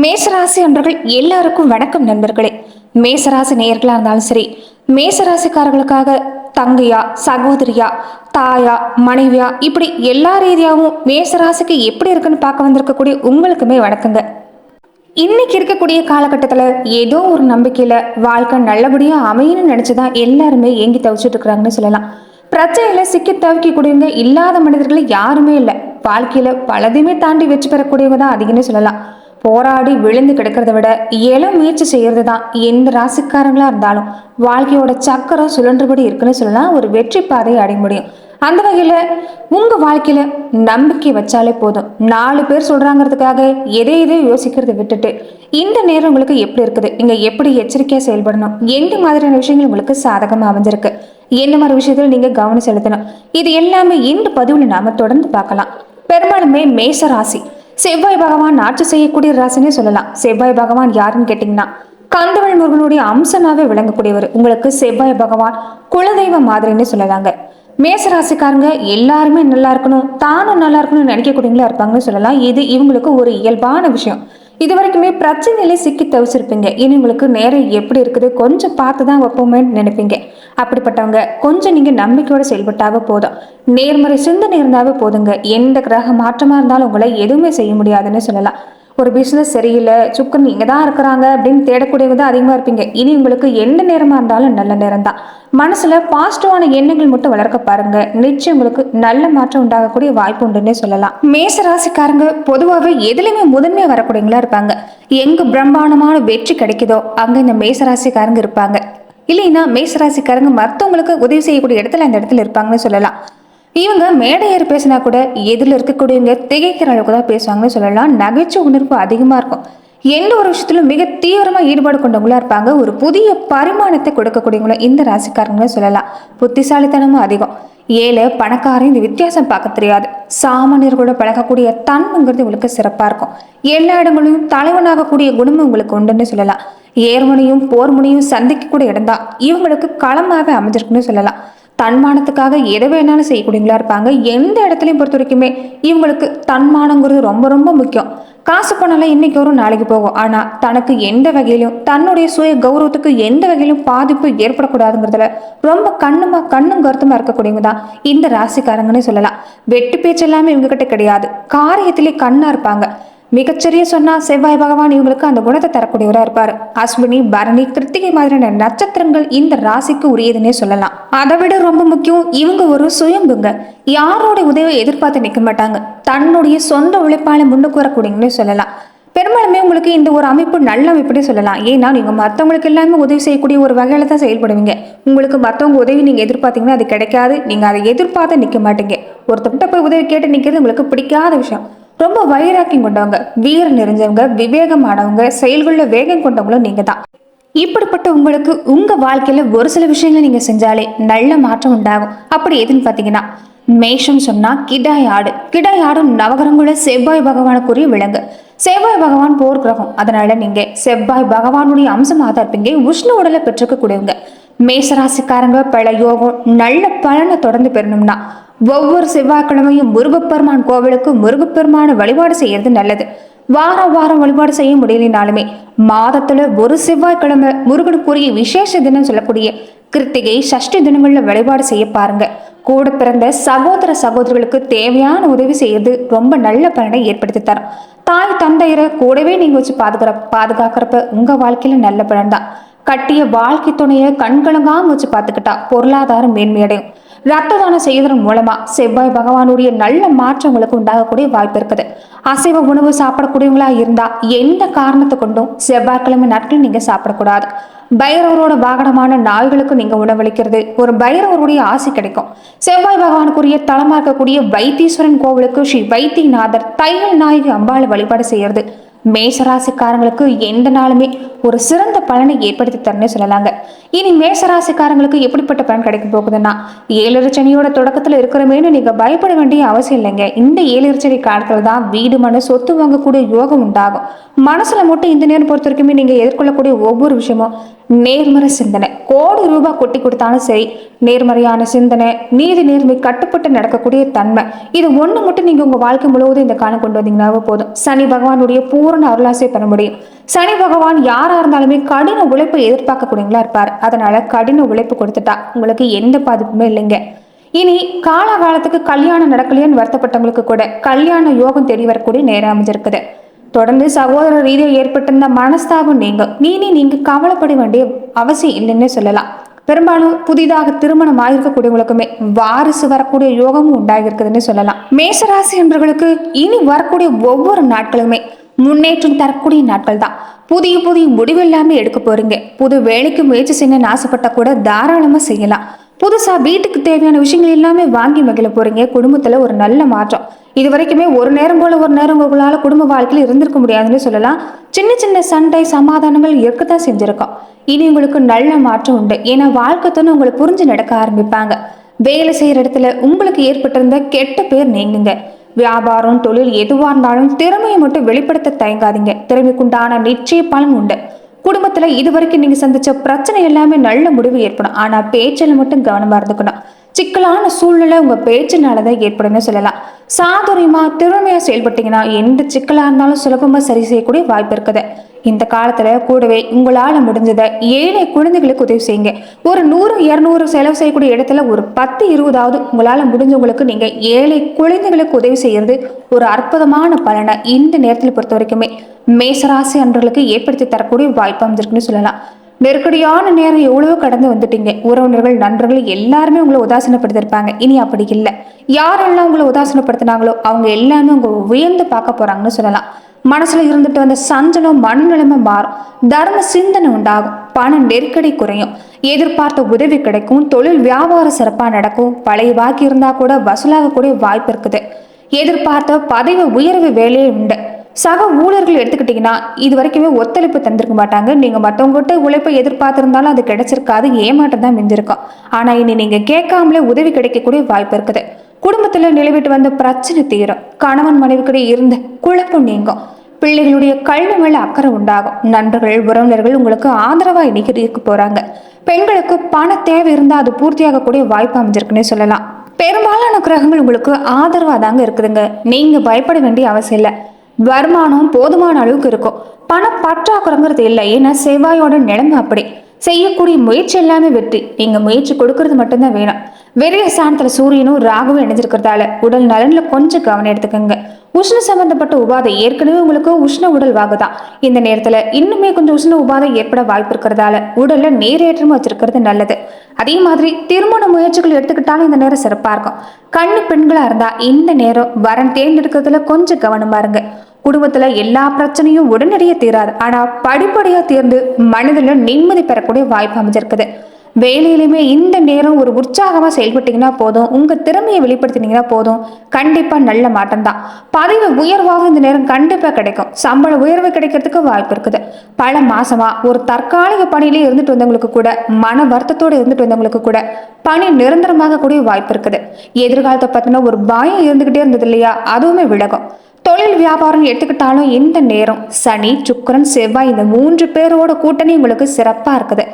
மேசராசி அன்றர்கள் எல்லாருக்கும் வணக்கம் நண்பர்களே. மேசராசி நேயர்களா இருந்தாலும் சரி மேசராசிக்காரர்களுக்காக தங்கையா சகோதரியா தாயா மனைவியா இப்படி எல்லா ரீதியாகவும் மேசராசிக்கு எப்படி இருக்குன்னு பார்க்க வந்திருக்கக்கூடிய உங்களுக்குமே வணக்கங்க. இன்னைக்கு இருக்கக்கூடிய காலகட்டத்தில் ஏதோ ஒரு நம்பிக்கையில் வாழ்க்கை நல்லபடியாக அமையணும்னு நினைச்சுதான் எல்லாருமே ஏங்கி தவிச்சிட்டு இருக்கிறாங்கன்னு சொல்லலாம். பிரச்சனையில் சிக்கி தவிக்கக்கூடியவங்க இல்லாத மனிதர்கள் யாருமே இல்லை. வாழ்க்கையில் பலதையுமே தாண்டி வெற்றி பெறக்கூடியவங்க தான் அதிகம்னு சொல்லலாம். போராடி விழுந்து கிடக்கிறத விட இயல முயற்சி செய்கிறது தான் எந்த ராசிக்காரங்களாக இருந்தாலும் வாழ்க்கையோட சக்கரம் சுழன்றபடி இருக்குன்னு சொல்லலாம் ஒரு வெற்றி பாதையை அடைய முடியும். அந்த வகையில் உங்கள் வாழ்க்கையில் நம்பிக்கை வச்சாலே போதும். நாலு பேர் சொல்கிறாங்கிறதுக்காக எதை எதை யோசிக்கிறதை விட்டுட்டு இந்த நேரம் உங்களுக்கு எப்படி இருக்குது? நீங்கள் எப்படி எச்சரிக்கையாக செயல்படணும்? எந்த மாதிரியான விஷயங்கள் உங்களுக்கு சாதகமாக அமைஞ்சிருக்கு? என்ன மாதிரி விஷயத்தில் நீங்கள் கவனம் செலுத்தணும்? இது எல்லாமே இந்த பதிவில் நாம் தொடர்ந்து பார்க்கலாம். பெரும்பாலுமே மேச ராசி செவ்வாய் பகவான் ஆட்சி செய்யக்கூடிய ராசினே சொல்லலாம். செவ்வாய் பகவான் யாருன்னு கேட்டிங்கன்னா கந்தவள் முருகனுடைய அம்சனாவே விளங்கக்கூடியவர். உங்களுக்கு செவ்வாய் பகவான் குலதெய்வ மாதிரின்னு சொல்லலாங்க. மேசராசிக்காரங்க எல்லாருமே நல்லா இருக்கணும் தானும் நல்லா இருக்கணும்னு நினைக்கக்கூடியவங்களா இருப்பாங்கன்னு சொல்லலாம். இது இவங்களுக்கு ஒரு இயல்பான விஷயம். இது வரைக்குமே பிரச்சனையிலே சிக்கி தவிச்சிருப்பீங்க. இனி உங்களுக்கு நேரம் எப்படி இருக்குது கொஞ்சம் பார்த்து தான் வைப்போமேன்னு நினைப்பீங்க. அப்படிப்பட்டவங்க கொஞ்சம் நீங்க நம்பிக்கையோட செயல்பட்டாவே போதும். நேர்மறை சிந்தனை இருந்தாவே போதுங்க. எந்த கிரக மாற்றமா இருந்தாலும் உங்களை எதுவுமே செய்ய முடியாதுன்னு சொல்லலாம். ஒரு பிஸ்னஸ் சரியில்லை சுக்கன் இங்கே தான் இருக்கிறாங்க அப்படின்னு தேடக்கூடியவங்க தான் அதிகமாக இருப்பீங்க. இனி உங்களுக்கு எந்த நேரமாக இருந்தாலும் நல்ல நேரம் தான். மனசில் பாசிட்டிவான எண்ணங்கள் மட்டும் வளர்க்க பாருங்க. நிச்சயம் உங்களுக்கு நல்ல மாற்றம் உண்டாகக்கூடிய வாய்ப்பு உண்டுன்னே சொல்லலாம். மேச ராசிக்காரங்க பொதுவாகவே எதுலையுமே முதன்மையாக வரக்கூடியவங்களா இருப்பாங்க. எங்க பிரம்மாண்டமான வெற்றி கிடைக்குதோ அங்கே இந்த மேச ராசிக்காரங்க இருப்பாங்க. இல்லைன்னா மேசராசிக்காரங்க மற்றவங்களுக்கு உதவி செய்யக்கூடிய இடத்துல அந்த இடத்துல இருப்பாங்கன்னு சொல்லலாம். இவங்க மேடையர் பேசினா கூட எதில் இருக்கக்கூடியவங்க திகைக்கிற அளவுக்கு தான் பேசுவாங்கன்னு சொல்லலாம். நகைச்சுவை உணர்வு அதிகமாக இருக்கும். எந்த ஒரு விஷயத்திலும் மிக தீவிரமாக ஈடுபாடு கொண்டவங்களா இருப்பாங்க. ஒரு புதிய பரிமாணத்தை கொடுக்கக்கூடியவங்களும் இந்த ராசிக்காரங்களும் சொல்லலாம். புத்திசாலித்தனமும் அதிகம். ஏழை பணக்காரன் இந்த வித்தியாசம் பார்க்க தெரியாது. சாமானியர்களோட பழகக்கூடிய தன்மைங்கிறது உங்களுக்கு சிறப்பாக இருக்கும். எல்லா இடங்களிலும் தலைவனாகக்கூடிய குணமும் உங்களுக்கு உண்டுன்னு சொல்லலாம். ஏர்முனையும் போர்முனையும் சந்திக்கக்கூடிய இடம்தான். இவங்களுக்கு களமாகவே அமைஞ்சிருக்குன்னு சொல்லலாம். தன்மானத்துக்காக எதை வேணாலும் செய்யக்கூடியவங்களா இருப்பாங்க. எந்த இடத்துலையும் பொறுத்த வரைக்குமே இவங்களுக்கு தன்மானங்கிறது ரொம்ப ரொம்ப முக்கியம். காசு பணம்லாம் இன்னைக்கு வரும் நாளைக்கு போகும். ஆனால் தனக்கு எந்த வகையிலும் தன்னுடைய சுய கௌரவத்துக்கு எந்த வகையிலும் பாதிப்பு ஏற்படக்கூடாதுங்கிறதுல ரொம்ப கண்ணுமா கண்ணும் கருத்துமா இருக்கக்கூடியவங்க தான் இந்த ராசிக்காரங்கன்னு சொல்லலாம். வெட்டு பேச்சு எல்லாமே இவங்க கிட்ட கிடையாது. காரியத்திலே கண்ணா இருப்பாங்க. மிகச்சரிய சொன்னா செவ்வாய் பகவான் இவங்களுக்கு அந்த குணத்தை தரக்கூடியவராக இருப்பார். அஸ்வினி பரணி கிருத்திகை மாதிரியான நட்சத்திரங்கள் இந்த ராசிக்கு உரியதுன்னே சொல்லலாம். அதை விட ரொம்ப முக்கியம் இவங்க ஒரு சுயம்புங்க. யாரோட உதவியை எதிர்பார்த்து நிற்க மாட்டாங்க. தன்னுடைய சொந்த உழைப்பால முன்னுக்கு வரக்கூடியங்கன்னு சொல்லலாம். பெரும்பாலுமே உங்களுக்கு இந்த ஒரு அமைப்பு நல்ல அமைப்புனே சொல்லலாம். ஏன்னா நீங்கள் மற்றவங்களுக்கு எல்லாமே உதவி செய்யக்கூடிய ஒரு வகையில் தான் செயல்படுவீங்க. உங்களுக்கு மற்றவங்க உதவி நீங்கள் எதிர்பார்த்தீங்கன்னா அது கிடைக்காது. நீங்கள் அதை எதிர்பார்த்து நிற்க மாட்டீங்க. ஒருத்தர்கிட்ட போய் உதவி கேட்டு நிற்கிறது உங்களுக்கு பிடிக்காத விஷயம். ரொம்ப வைராக்கியம் கொண்டவங்க வீரம் நிறைஞ்சவங்க விவேகமானவங்க செயல்களில் வேகம் கொண்டவங்களும் நீங்கள் தான் இப்படிப்பட்ட உங்களுக்கு உங்கள் வாழ்க்கையில ஒரு சில விஷயங்களை நீங்கள் செஞ்சாலே நல்ல மாற்றம் உண்டாகும். அப்படி எதுன்னு பார்த்தீங்கன்னா மேஷம் சொன்னால் கிடாய் ஆடு. கிடாய் ஆடும் நவகரங்குள்ள செவ்வாய் பகவானுக்குரிய விலங்கு. செவ்வாய் பகவான் போர் கிரகம். அதனால நீங்கள் செவ்வாய் பகவானுடைய அம்சமாக தான் இருப்பீங்க உஷ்ண உடலை பெற்றுக்க கூடியவங்க மேசராசிக்காரங்க பல யோகம் நல்ல பலனை தொடர்ந்து பெறணும்னா ஒவ்வொரு செவ்வாய்க்கிழமையும் முருகப்பெருமான் கோவிலுக்கு முருகப்பெருமான வழிபாடு செய்யறது நல்லது. வாரம் வாரம் வழிபாடு செய்ய முடியலனாலுமே மாதத்துல ஒரு செவ்வாய்க்கிழமை முருகனுக்குரிய விசேஷ தினம் சொல்லக்கூடிய கிருத்திகை சஷ்டி தினங்கள்ல வழிபாடு செய்ய பாருங்க. கூட பிறந்த சகோதர சகோதரிகளுக்கு தேவையான உதவி செய்யறது ரொம்ப நல்ல பலனை ஏற்படுத்தி தரும். தாய் தந்தையரை கூடவே நீங்க வச்சு பாதுகாற பாதுகாக்கிறப்ப உங்க வாழ்க்கையில நல்ல பலன் தான். கட்டிய வாழ்க்கை துணையை கண்கலங்காம வச்சு பார்த்துக்கிட்டா பொருளாதாரம் மேன்மையடையும். ரத்த தானம் செய்வதன் மூலமா செவ்வாய் பகவானுடைய நல்ல மாற்றங்களுக்கு உண்டாகக்கூடிய வாய்ப்பு இருக்குது. அசைவ உணவு சாப்பிடக்கூடியவங்களா இருந்தா எந்த காரணத்தை கொண்டும் செவ்வாய்க்கிழமை நாட்கள் நீங்க சாப்பிடக்கூடாது. பைரவரோட வாகனமான நாய்களுக்கு நீங்க உணவளிக்கிறது ஒரு பைரவருடைய ஆசை கிடைக்கும். செவ்வாய் பகவானுக்குரிய தலமா இருக்கக்கூடிய வைத்தீஸ்வரன் கோவிலுக்கு ஸ்ரீ வைத்தியநாதர் தையல் நாயகி அம்பாளை வழிபாடு செய்யறது மேசராசிக்காரங்களுக்கு எந்த நாளுமே ஒரு சிறந்த பலனை ஏற்படுத்தி தரனே சொல்லலாங்க. இனி மேசராசிக்காரங்களுக்கு எப்படிப்பட்ட பலன் கிடைக்க போகுதுன்னா ஏழரை தொடக்கத்தில் இருக்கிறமேனு நீங்க பயப்பட வேண்டிய அவசியம் இல்லைங்க. இந்த ஏழரை காலத்தில் காலத்துல தான் வீடு மனு சொத்து வாங்கக்கூடிய யோகம் உண்டாகும். மனசுல மட்டும் இந்த நேரம் பொறுத்த வரைக்குமே நீங்க எதிர்கொள்ளக்கூடிய ஒவ்வொரு விஷயமும் நேர்மறை சிந்தனை. கோடி ரூபாய் கொட்டி கொடுத்தாலும் சரி நேர்மறையான சிந்தனை நீதி நேர்மை கட்டுப்பட்டு நடக்கக்கூடிய தன்மை. இது ஒண்ணு மட்டும் நீங்க உங்க வாழ்க்கை முழுவதும் இந்த காலம் கொண்டு வந்தீங்கன்னாவே போதும். சனி பகவானுடைய பூர் பூரண அருளாசை பெற முடியும். சனி பகவான் யாரா இருந்தாலுமே கடின உழைப்பை எதிர்பார்க்கக்கூடியவங்களா இருப்பார். அதனால கடின உழைப்பு கொடுத்துட்டா உங்களுக்கு எந்த பாதிப்புமே இல்லைங்க. இனி காலகாலத்துக்கு கல்யாணம் நடக்கலையான்னு வருத்தப்பட்டவங்களுக்கு கூட கல்யாண யோகம் தேடி வரக்கூடிய நேரம் அமைஞ்சிருக்குது. தொடர்ந்து சகோதர ரீதியாக ஏற்பட்டிருந்த மனஸ்தாபம் நீங்க நீனி நீங்க கவலைப்பட வேண்டிய அவசியம் இல்லைன்னு சொல்லலாம். பெரும்பாலும் புதிதாக திருமணம் ஆகிருக்கக்கூடியவங்களுக்குமே வாரிசு வரக்கூடிய யோகமும் உண்டாகிருக்குதுன்னு சொல்லலாம். மேசராசி என்பவர்களுக்கு இனி வரக்கூடிய ஒவ்வொரு நாட்களுமே முன்னேற்றம் தரக்கூடிய நாட்கள் தான் புதிய புதிய முடிவு எல்லாமே எடுக்க போறீங்க. புது வேலைக்கு முயற்சி செய்யணும்னு ஆசைப்பட்டா கூட தாராளமா செய்யலாம். புதுசா வீட்டுக்கு தேவையான விஷயங்கள் எல்லாமே வாங்கி மகிழ போறீங்க. குடும்பத்துல ஒரு நல்ல மாற்றம். இது வரைக்குமே ஒரு நேரம் போல ஒரு நேரம் உங்களால குடும்ப வாழ்க்கையில் இருந்திருக்க முடியாதுன்னு சொல்லலாம். சின்ன சின்ன சண்டை சமாதானங்கள் இருக்கத்தான் செஞ்சிருக்கோம். இனி உங்களுக்கு நல்ல மாற்றம் உண்டு. ஏன்னா வாழ்க்கை துணை உங்களை புரிஞ்சு நடக்க ஆரம்பிப்பாங்க. வேலை செய்யற இடத்துல உங்களுக்கு ஏற்பட்டிருந்த கெட்ட பேர் நீங்குங்க. வியாபாரம் தொழில் எதுவாக இருந்தாலும் திறமையை மட்டும் வெளிப்படுத்த தயங்காதீங்க. திறமைக்குண்டான நிச்சய பலன் உண்டு. குடும்பத்துல இதுவரைக்கும் நீங்கள் சந்திச்ச பிரச்சனை எல்லாமே நல்ல முடிவு ஏற்படும். ஆனால் பேச்சில் மட்டும் கவனமாக இருந்துக்கணும். சிக்கலான சூழ்நிலை உங்க பேச்சினாலதான் ஏற்படும்னு சொல்லலாம். சாதுரியமா திறமையா செயல்பட்டீங்கன்னா எந்த சிக்கலா இருந்தாலும் சுலபமா சரி செய்யக்கூடிய வாய்ப்பு இருக்குது. இந்த காலத்துல கூடவே உங்களால முடிஞ்சதை ஏழை குழந்தைகளுக்கு உதவி செய்யுங்க. ஒரு நூறு இரநூறு செலவு செய்யக்கூடிய இடத்துல ஒரு பத்து இருபதாவது உங்களால முடிஞ்சவங்களுக்கு நீங்க ஏழை குழந்தைகளுக்கு உதவி செய்யறது ஒரு அற்புதமான பலனை இந்த நேரத்தில் பொறுத்த வரைக்குமே மேசராசி அன்றர்களுக்கு ஏற்படுத்தி தரக்கூடிய வாய்ப்பு அமைஞ்சிருக்குன்னு சொல்லலாம். நெருக்கடியான நேரம் எவ்வளவோ கடந்து வந்துட்டீங்க. உறவினர்கள் நண்பர்கள் எல்லாருமே உங்களை உதாசீனப்படுத்திருப்பாங்க இனி அப்படி இல்லை. யாரெல்லாம் உங்களை உதாசீனப்படுத்தினாங்களோ அவங்க எல்லாமே உங்க உயர்ந்து பார்க்க போறாங்கன்னு சொல்லலாம். மனசுல இருந்துட்டு வந்த சஞ்சலம் மனநிலைமை மாறும். தர்ம சிந்தனை உண்டாகும். பண நெருக்கடி குறையும். எதிர்பார்த்த உதவி கிடைக்கும். தொழில் வியாபாரம் சிறப்பா நடக்கும். பழைய பாக்கி இருந்தா கூட வசூலாகக்கூடிய வாய்ப்பு இருக்குது. எதிர்பார்த்த பதவி உயர்வு வேலையே உண்டு. சக ஊழியர்கள் எடுத்துக்கிட்டிங்கன்னா இது வரைக்குமே ஒத்துழைப்பு தந்திருக்க மாட்டாங்க. நீங்கள் மற்றவங்ககிட்ட உழைப்பை எதிர்பார்த்துருந்தாலும் அது கிடைச்சிருக்காது ஏமாற்றம் தான் மிஞ்சிருக்கும். ஆனால் இனி நீங்கள் கேட்காமலே உதவி கிடைக்கக்கூடிய வாய்ப்பு இருக்குது. குடும்பத்தில் நிலவிட்டு வந்த பிரச்சனை தீரும். கணவன் மனைவிக்கிடையே இருந்த குழப்பம் நீங்கும். பிள்ளைகளுடைய கல்வி மேல அக்கறை உண்டாகும். நண்பர்கள் உறவினர்கள் உங்களுக்கு ஆதரவாக இன்னைக்கு இருக்க போகிறாங்க பெண்களுக்கு பண தேவை இருந்தால் அது பூர்த்தியாகக்கூடிய வாய்ப்பு அமைஞ்சிருக்குன்னே சொல்லலாம். பெரும்பாலான கிரகங்கள் உங்களுக்கு ஆதரவாக தாங்க இருக்குதுங்க. நீங்கள் பயப்பட வேண்டிய அவசியம் இல்லை. வருமானம் போதுமான அளவுக்கு இருக்கும். பணம் பற்றாக்குறைங்கிறது இல்லை. ஏன்னா செவ்வாயோட நிலைமை அப்படி. செய்யக்கூடிய முயற்சி எல்லாமே வெற்றி. நீங்க முயற்சி கொடுக்கறது மட்டும்தான் வேணும். விரைய ஸ்தானத்துல சூரியனும் ராகுவும் இணைஞ்சிருக்கிறதால உடல் நலன்ல கொஞ்சம் கவனம் எடுத்துக்கோங்க. உஷ்ண சம்பந்தப்பட்ட உபாதை ஏற்கனவே உங்களுக்கு உஷ்ண உடல் வாகுதான் இந்த நேரத்துல இன்னுமே கொஞ்சம் உஷ்ண உபாதை ஏற்பட வாய்ப்பு இருக்கிறதால உடல்ல நீரேற்றமா வச்சிருக்கிறது நல்லது. அதே மாதிரி திருமண முயற்சிகள் எடுத்துக்கிட்டாலும் இந்த நேரம் சிறப்பா இருக்கும். கண்ணு பெண்களா இருந்தா இந்த நேரம் வரன் தேர்ந்தெடுக்கிறதுல கொஞ்சம் கவனமா இருங்க. குடும்பத்துல எல்லா பிரச்சனையும் உடனடியே தீராது. ஆனா படிப்படியா தீர்ந்து மனதில் நிம்மதி பெறக்கூடிய வாய்ப்பு அமைஞ்சிருக்குது. வேலையிலுமே இந்த நேரம் ஒரு உற்சாகமாக செயல்பட்டீங்கன்னா போதும். உங்கள் திறமையை வெளிப்படுத்தினீங்கன்னா போதும். கண்டிப்பாக நல்ல மாற்றம் தான். பதவி உயர்வாக இந்த நேரம் கண்டிப்பாக கிடைக்கும். சம்பள உயர்வு கிடைக்கிறதுக்கு வாய்ப்பு இருக்குது. பல மாதமாக ஒரு தற்காலிக பணியிலே இருந்துட்டு வந்தவங்களுக்கு கூட மன வருத்தத்தோடு இருந்துட்டு வந்தவங்களுக்கு கூட பணி நிரந்தரமாக கூடிய வாய்ப்பு இருக்குது. எதிர்காலத்தை பத்தின ஒரு பயம் இருந்துக்கிட்டே இருந்தது இல்லையா? அதுவுமே விலகும். தொழில் வியாபாரம் எடுத்துக்கிட்டாலும் இந்த நேரம் சனி சுக்கரன் செவ்வாய் இந்த மூன்று பேரோட கூட்டணி உங்களுக்கு சிறப்பாக இருக்குது.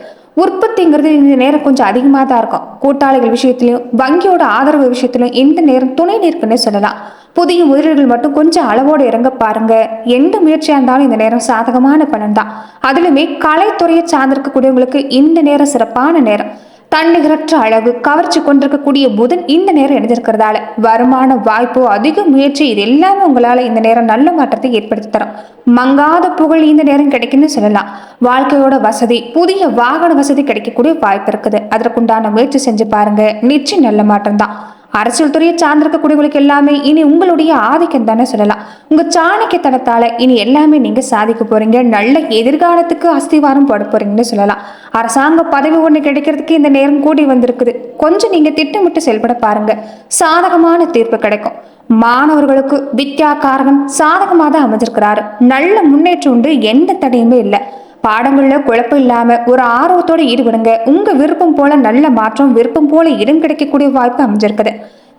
உற்பத்திங்கிறது இந்த நேரம் கொஞ்சம் அதிகமாக தான் இருக்கும். கூட்டாளிகள் விஷயத்திலையும் வங்கியோட ஆதரவு விஷயத்திலும் இந்த நேரம் துணை நிற்குன்னு சொல்லலாம். புதிய முதலீடுகள் மட்டும் கொஞ்சம் அளவோடு இறங்க பாருங்க. எந்த முயற்சியாக இருந்தாலும் இந்த நேரம் சாதகமான பலன் தான். அதுலயுமே கலைத்துறையை சார்ந்திருக்கக்கூடியவங்களுக்கு இந்த நேரம் சிறப்பான நேரம். தன்னிகரற்ற அழகு கவர்ச்சி கொண்டிருக்கக்கூடிய புதன் இந்த நேரம் இணைஞ்சிருக்கிறதால வருமான வாய்ப்பு அதிக முயற்சி இது எல்லாமே உங்களால் இந்த நேரம் நல்ல மாற்றத்தை ஏற்படுத்தி தரும். மங்காத புகழ் இந்த நேரம் கிடைக்குன்னு சொல்லலாம். வாழ்க்கையோட வசதி புதிய வாகன வசதி கிடைக்கக்கூடிய வாய்ப்பு இருக்குது. அதற்குண்டான முயற்சி செஞ்சு பாருங்க. நிச்சயம் நல்ல மாற்றம் தான் அரசியல் துறையை சார்ந்திருக்கக்கூடியவங்களுக்கு எல்லாமே இனி உங்களுடைய ஆதிக்கம் தானே சொல்லலாம். உங்க சாணக்கியத்தனத்தால இனி எல்லாமே நீங்க சாதிக்க போறீங்க. நல்ல எதிர்காலத்துக்கு அஸ்திவாரம் போட போறீங்கன்னு சொல்லலாம். அரசாங்க பதவி ஒன்று கிடைக்கிறதுக்கு இந்த நேரம் கூடி வந்திருக்குது. கொஞ்சம் நீங்க திட்டமிட்டு செயல்பட பாருங்க. சாதகமான தீர்ப்பு கிடைக்கும். மாணவர்களுக்கு வித்யா காரணம் சாதகமாக தான் அமைஞ்சிருக்கிறாரு. நல்ல முன்னேற்றம் உண்டு எந்த தடையுமே இல்லை. பாடங்களில் குழப்பம் இல்லாமல் ஒரு ஆர்வத்தோட ஈடுபடுங்க. உங்கள் விருப்பம் போல நல்ல மாற்றம் விருப்பம் போல இடம் கிடைக்கக்கூடிய வாய்ப்பு அமைஞ்சிருக்குது.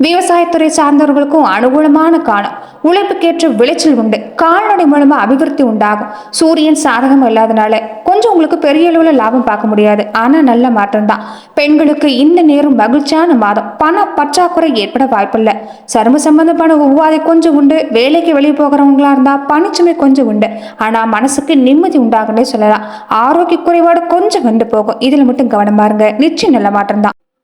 விவசாயத்துறை சார்ந்தவர்களுக்கும் அனுகூலமான காலம். உழைப்புக்கேற்ற விளைச்சல் உண்டு. கால்நடை மூலமா அபிவிருத்தி உண்டாகும். சூரியன் சாதகம் இல்லாதனால கொஞ்சம் உங்களுக்கு பெரிய அளவில் லாபம் பார்க்க முடியாது. ஆனால் நல்ல மாற்றம் தான் பெண்களுக்கு இந்த நேரம் மகிழ்ச்சியான மாதம். பண பற்றாக்குறை ஏற்பட வாய்ப்பில்லை. சரும சம்பந்தமான உவாதை கொஞ்சம் உண்டு. வேலைக்கு வெளியே போகிறவங்களா இருந்தால் பணிச்சுமை கொஞ்சம் உண்டு. ஆனால் மனசுக்கு நிம்மதி உண்டாகுன்னே சொல்லலாம். ஆரோக்கிய குறைபாடு கொஞ்சம் வந்து போகும். இதில் மட்டும் கவனமா இருங்க. நிச்சயம் நல்ல மாற்றம் தான்